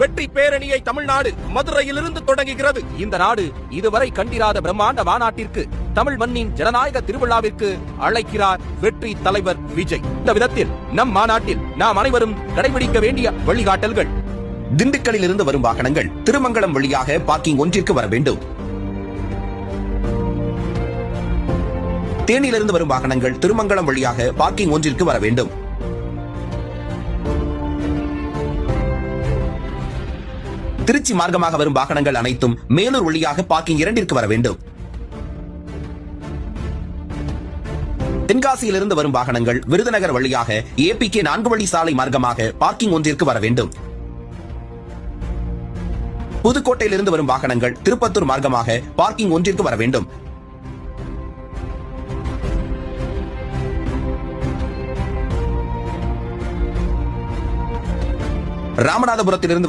வெற்றி பேரணியை தமிழ்நாடு மதுரையிலிருந்து தொடங்குகிறது. இந்த நாடு இதுவரை கண்டிராத பிரம்மாண்ட மாநாட்டிற்கு தமிழ் மண்ணின் ஜனநாயக திருவிழாவிற்கு அழைக்கிறார் வெற்றி தலைவர் விஜய். இந்த விதத்தில் நம் மாநாட்டில் நாம் அனைவரும் கடைபிடிக்க வேண்டிய வழிகாட்டல்கள். திண்டுக்கல்லில் இருந்து வரும் வாகனங்கள் திருமங்கலம் வழியாக பார்க்கிங் ஒன்றிற்கு வர வேண்டும். தேனியிலிருந்து வரும் வாகனங்கள் திருமங்கலம் வழியாக பார்க்கிங் ஒன்றிற்கு வர வேண்டும். திருச்சி மார்க்கமாக வரும் வாகனங்கள் அனைத்தும் மேலூர் வழியாக பார்க்கிங் இரண்டிற்கு வர வேண்டும். தென்காசியிலிருந்து வரும் வாகனங்கள் விருதுநகர் வழியாக ஏபிகே நான்கு வழி சாலை மார்க்கமாக பார்க்கிங் ஒன்றிற்கு வர வேண்டும். புதுக்கோட்டையிலிருந்து வரும் வாகனங்கள் திருப்பத்தூர் மார்க்கமாக பார்க்கிங் ஒன்றிற்கு வர வேண்டும். ராமநாதபுரத்திலிருந்து